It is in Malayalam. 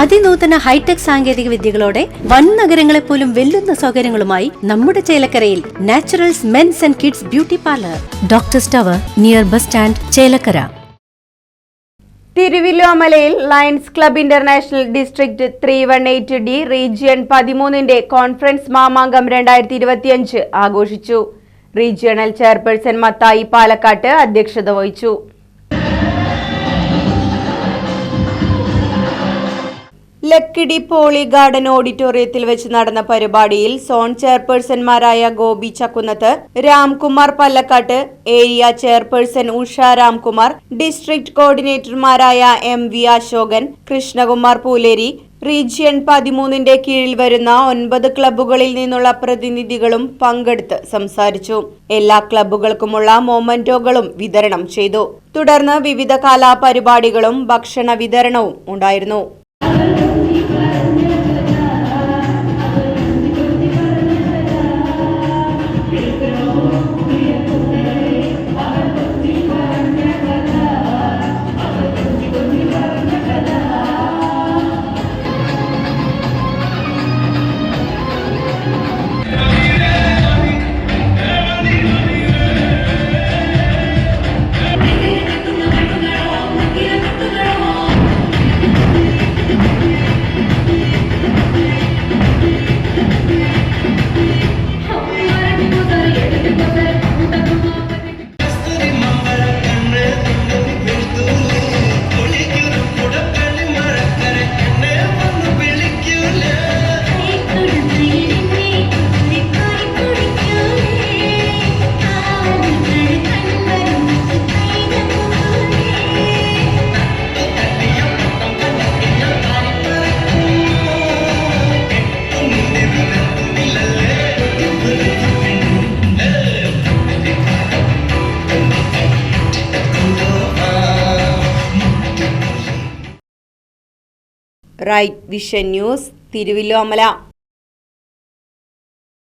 അതിനൂതന ഹൈടെക് സാങ്കേതിക വിദ്യകളോടെ വൻ നഗരങ്ങളെ പോലും വെല്ലുന്ന സൗകര്യങ്ങളുമായി നമ്മുടെ ചേലക്കരയിൽ Naturals men's and kids beauty parlour. Doctor സ്റ്റവർ near bus stand Chelakkara. തിരുവില്ലോമലയിൽ Lions Club International district three one eight D region പതിമൂന്നിന്റെ conference Mamangam രണ്ടായിരത്തി ഇരുപത്തിയഞ്ച് ആഘോഷിച്ചു. റീജിയണൽ ചെയർപേഴ്സൺ മത്തായി പാലക്കാട്ട് അധ്യക്ഷത വഹിച്ചു. ലക്കിടി പോളി ഗാർഡൻ ഓഡിറ്റോറിയത്തിൽ വെച്ച് നടന്ന പരിപാടിയിൽ zone ചെയർപേഴ്സൺമാരായ Gopi Chakkunnath Ramkumar Pallakkattu area chairperson Usha Ramkumar district കോർഡിനേറ്റർമാരായ M V Ashokan Krishnakumar Pooleri region പതിമൂന്നിന്റെ കീഴിൽ വരുന്ന ഒൻപത് ക്ലബ്ബുകളിൽ നിന്നുള്ള പ്രതിനിധികളും പങ്കെടുത്ത് സംസാരിച്ചു. എല്ലാ ക്ലബ്ബുകൾക്കുമുള്ള മൊമന്റോകളും വിതരണം ചെയ്തു. തുടർന്ന് വിവിധ കലാപരിപാടികളും ഭക്ഷണ വിതരണവും ഉണ്ടായിരുന്നു. Right vision news Thiruvilwamala